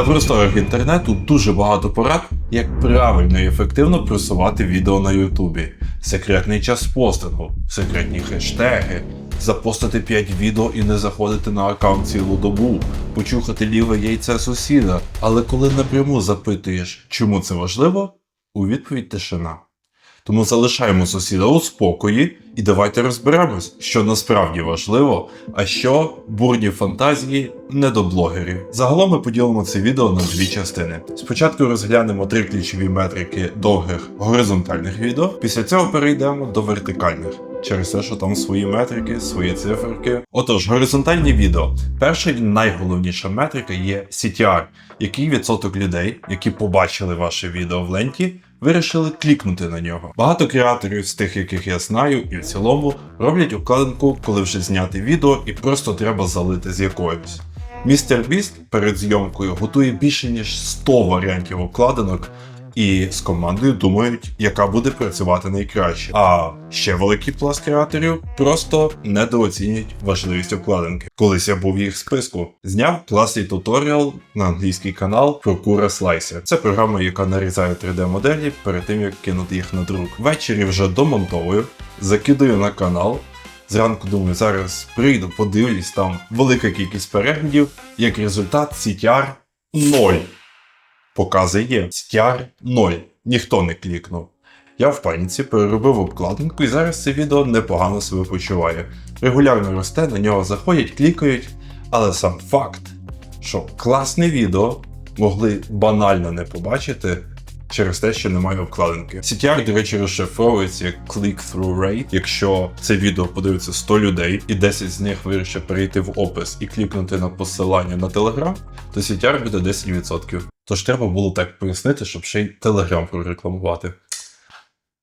На просторах інтернету дуже багато порад, як правильно і ефективно просувати відео на Ютубі. Секретний час постингу, секретні хештеги, запостити 5 відео і не заходити на аккаунт цілу добу, почухати ліве яйце сусіда. Але коли напряму запитуєш, чому це важливо, у відповідь тишина. Тому залишаємо сусіда у спокої і давайте розберемось, що насправді важливо, а що бурні фантазії не до блогерів. Загалом ми поділимо це відео на дві частини. Спочатку розглянемо три ключові метрики довгих горизонтальних відео, після цього перейдемо до вертикальних. Через те, що там свої метрики, свої циферки. Отож, горизонтальні відео. Перша і найголовніша метрика є CTR, який відсоток людей, які побачили ваше відео в ленті, вирішили клікнути на нього. Багато креаторів з тих, яких я знаю, і в цілому роблять укладинку, коли вже зняти відео і просто треба залити з якоюсь. Містер Біст перед зйомкою готує більше ніж 100 варіантів обкладинок. І з командою думають, яка буде працювати найкраще. А ще великий пласт креаторів просто недооцінюють важливість обкладинки. Колись я був в їх списку. Зняв класний туторіал на англійський канал про Cura Slicer. Це програма, яка нарізає 3D-моделі перед тим, як кинути їх на друк. Ввечері вже домонтовую, закидаю на канал. Зранку думаю, зараз прийду, подивлюсь, там велика кількість переглядів. Як результат, CTR 0. Покази є. CTR 0. Ніхто не клікнув. Я в паніці переробив обкладинку і зараз це відео непогано себе почуває. Регулярно росте, на нього заходять, клікають, але сам факт, що класне відео могли банально не побачити через те, що немає обкладинки. CTR, до речі, розшифровується як click-through rate. Якщо це відео подивиться 100 людей, і 10 з них вирішить перейти в опис і клікнути на посилання на Telegram, то CTR буде 10%. Тож треба було так пояснити, щоб ще й Телеграм прорекламувати.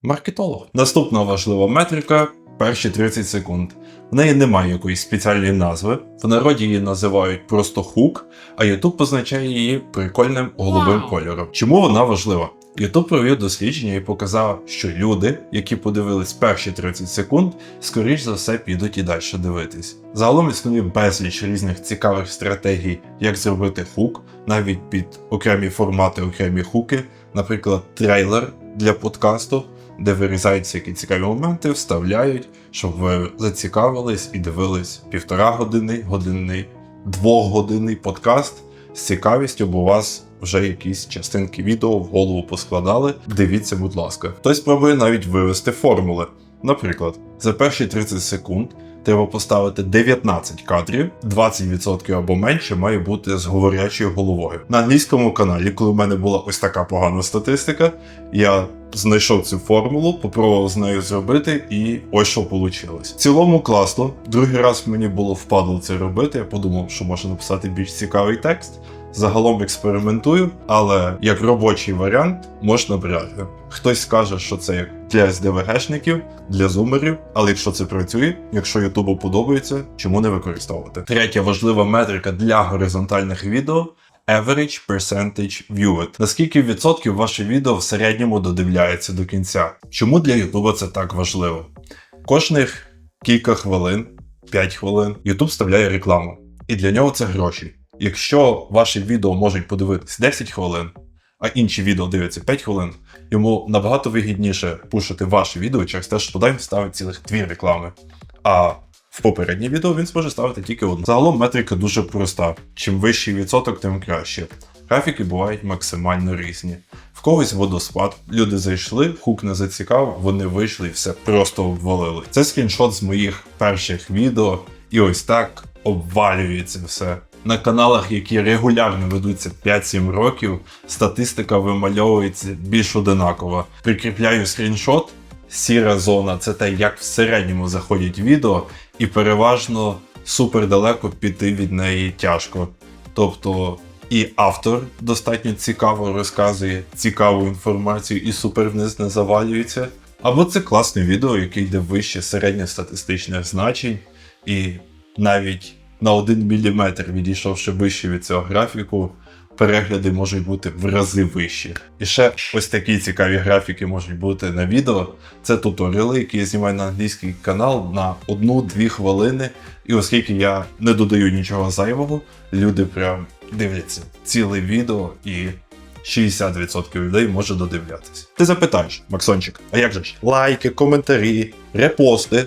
Маркетолог. Наступна важлива метрика перші 30 секунд. В неї немає якоїсь спеціальної назви. В народі її називають просто хук, а YouTube позначає її прикольним голубим кольором. Чому вона важлива? YouTube провів дослідження і показав, що люди, які подивились перші 30 секунд, скоріш за все підуть і далі дивитись. Загалом існує безліч різних цікавих стратегій, як зробити хук, навіть під окремі формати, окремі хуки, наприклад, трейлер для подкасту, де вирізаються які цікаві моменти, вставляють, щоб ви зацікавились і дивились півтора години, годинний, двохгодинний подкаст з цікавістю, бо у вас вже якісь частинки відео в голову поскладали. Дивіться, будь ласка. Хтось пробує навіть вивести формули. Наприклад, за перші 30 секунд треба поставити 19 кадрів, 20% або менше має бути з говорячою головою. На англійському каналі, коли в мене була ось така погана статистика, я знайшов цю формулу, попробував з нею зробити, і ось що вийшло. В цілому класно. Другий раз мені було впадло це робити. Я подумав, що можна написати більш цікавий текст. Загалом експериментую, але як робочий варіант можна брати. Хтось скаже, що це як для СДВГшників, для зумерів, але якщо це працює, якщо Ютубу подобається, чому не використовувати? Третя важлива метрика для горизонтальних відео. Average percentage viewed. Наскільки відсотків ваше відео в середньому додивляється до кінця? Чому для Ютуба це так важливо? Кожних кілька хвилин, 5 хвилин, Ютуб вставляє рекламу. І для нього це гроші. Якщо ваші відео можуть подивитись 10 хвилин, а інші відео дивляться 5 хвилин, йому набагато вигідніше пушити ваше відео через те, що туди він ставить цілих дві реклами. А в попереднє відео він зможе ставити тільки одну. Загалом метрика дуже проста. Чим вищий відсоток, тим краще. Графіки бувають максимально різні. В когось водоспад, люди зайшли, хук не зацікавив, вони вийшли і все просто обвалили. Це скріншот з моїх перших відео, і ось так обвалюється все. На каналах, які регулярно ведуться 5-7 років, статистика вимальовується більш одинакова. Прикріпляю скріншот. Сіра зона це те, як в середньому заходять відео, і переважно супер далеко піти від неї тяжко. Тобто і автор достатньо цікаво розказує цікаву інформацію і супер вниз не завалюється. Або це класне відео, яке йде вище середньостатистичних значень, і навіть на 1 мм відійшовши вище від цього графіку, перегляди можуть бути в рази вищі. І ще ось такі цікаві графіки можуть бути на відео. Це туторіали, які я знімаю на англійський канал на 1-2 хвилини. І оскільки я не додаю нічого зайвого, люди прям дивляться ціле відео і 60% людей може додивлятися. Ти запитаєш, Максончик, а як же ж? Лайки, коментарі, репости.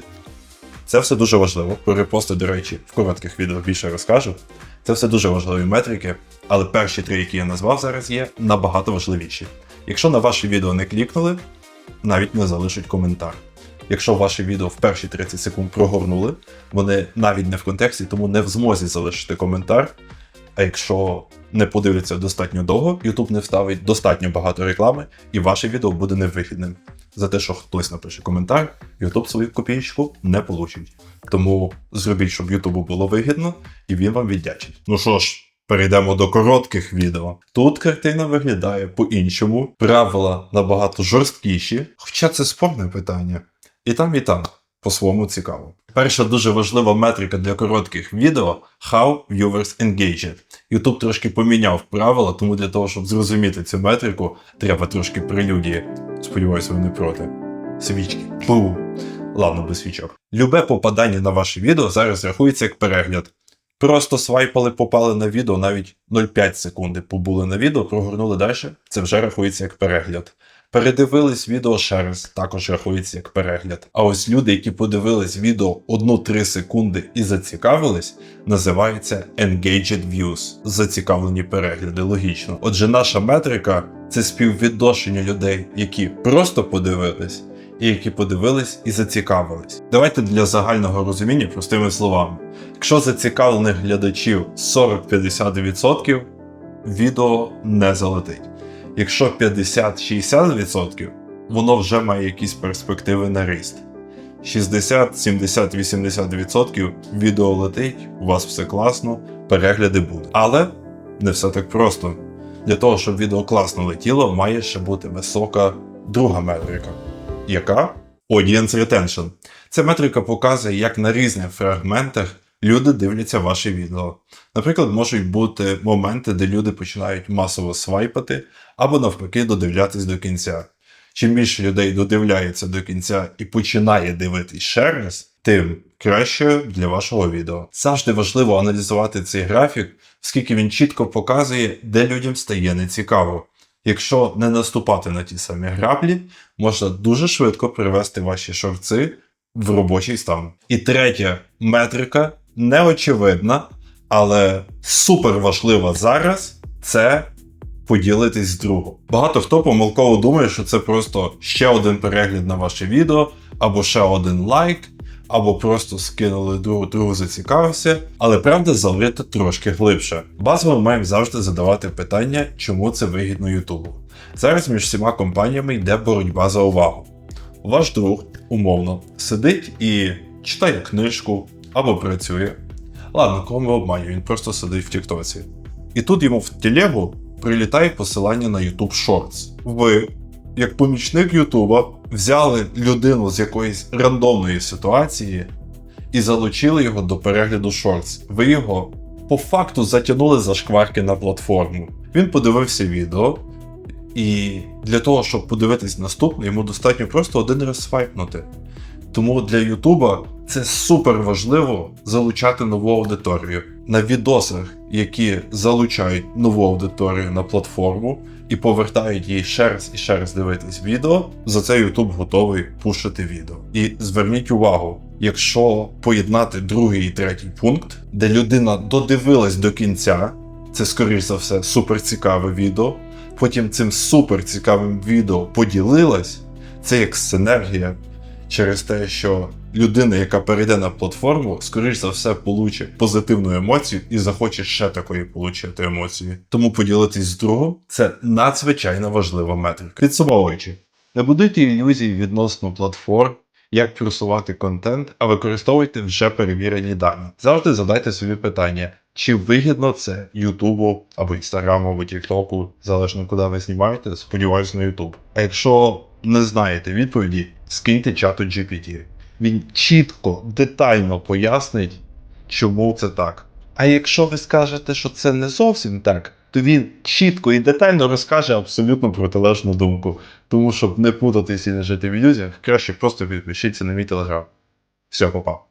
Це все дуже важливо. Про репости, до речі, в коротких відео більше розкажу. Це все дуже важливі метрики, але перші три, які я назвав зараз, є набагато важливіші. Якщо на ваше відео не клікнули, навіть не залишать коментар. Якщо ваше відео в перші 30 секунд прогорнули, вони навіть не в контексті, тому не в змозі залишити коментар. А якщо не подивляться достатньо довго, YouTube не вставить достатньо багато реклами, і ваше відео буде невигідним. За те, що хтось напише коментар, YouTube свою копійку не получить. Тому зробіть, щоб YouTube було вигідно, і він вам віддячить. Ну що ж, перейдемо до коротких відео. Тут картина виглядає по-іншому, правила набагато жорсткіші, хоча це спорне питання. І там, і там по-своєму цікаво. Перша дуже важлива метрика для коротких відео How viewers engaged. YouTube трошки поміняв правила, тому для того, щоб зрозуміти цю метрику, треба трошки прелюдії. Сподіваюся, ви не проти. Свічки. Бу. Ладно, без свічок. Любе попадання на ваше відео зараз рахується як перегляд. Просто свайпали, попали на відео, навіть 0,5 секунди побули на відео, прогорнули далі. Це вже рахується як перегляд. Передивились відео ще раз, також рахується як перегляд. А ось люди, які подивились відео 1-3 секунди і зацікавились, називаються Engaged Views. Зацікавлені перегляди, логічно. Отже, наша метрика це співвідношення людей, які просто подивились, і які подивились і зацікавились. Давайте для загального розуміння простими словами. Якщо зацікавлених глядачів 40-50%, відео не залетить. Якщо 50-60%, воно вже має якісь перспективи на ріст. 60, 70, 80% відео летить, у вас все класно, перегляди будуть. Але не все так просто. Для того, щоб відео класно летіло, має ще бути висока друга метрика. Яка? Audience Retention. Ця метрика показує, як на різних фрагментах люди дивляться ваші відео. Наприклад, можуть бути моменти, де люди починають масово свайпати або навпаки додивлятись до кінця. Чим більше людей додивляється до кінця і починає дивитись ще раз, тим краще для вашого відео. Завжди важливо аналізувати цей графік, оскільки він чітко показує, де людям стає нецікаво. Якщо не наступати на ті самі граблі, можна дуже швидко привести ваші шорти в робочий стан. І третя метрика неочевидна, але супер важлива зараз це поділитись з другом. Багато хто помилково думає, що це просто ще один перегляд на ваше відео, або ще один лайк, або просто скинули другу, другу зацікавився. Але правда залита трошки глибше. Базово маємо завжди задавати питання, чому це вигідно Ютубу. Зараз між всіма компаніями йде боротьба за увагу. Ваш друг, умовно, сидить і читає книжку або працює. Ладно, кого ми обманюємо, він просто сидить в Тіктоці. І тут йому в телегу прилітає посилання на YouTube Shorts. Ви, як помічник Ютуба, взяли людину з якоїсь рандомної ситуації і залучили його до перегляду Shorts. Ви його по факту затягнули за шкварки на платформу. Він подивився відео, і для того, щоб подивитись наступне, йому достатньо просто один раз свайпнути. Тому для Ютуба це супер важливо залучати нову аудиторію. На відосах, які залучають нову аудиторію на платформу і повертають її ще раз і ще раз дивитись відео, за це Ютуб готовий пушити відео. І зверніть увагу, якщо поєднати другий і третій пункт, де людина додивилась до кінця, це скоріш за все супер цікаве відео. Потім цим супер цікавим відео поділилась, це як синергія через те, що людина, яка перейде на платформу, скоріш за все получить позитивну емоцію і захоче ще такої отримати емоції. Тому поділитись з другом це надзвичайно важлива метрика. Підсумовуючи, не будуйте ілюзій відносно платформ. Як просувати контент, а використовуйте вже перевірені дані. Завжди задайте собі питання, чи вигідно це Ютубу або Інстаграму, або Тіктоку, залежно куди ви знімаєте, сподіваюся на Ютуб. А якщо не знаєте відповіді, скиньте чату GPT. Він чітко, детально пояснить, чому це так. А якщо ви скажете, що це не зовсім так, то він чітко і детально розкаже абсолютно протилежну думку. Тому щоб не путатись і не жити в ілюзіях, краще просто підпишіться на мій телеграм. Все, попав.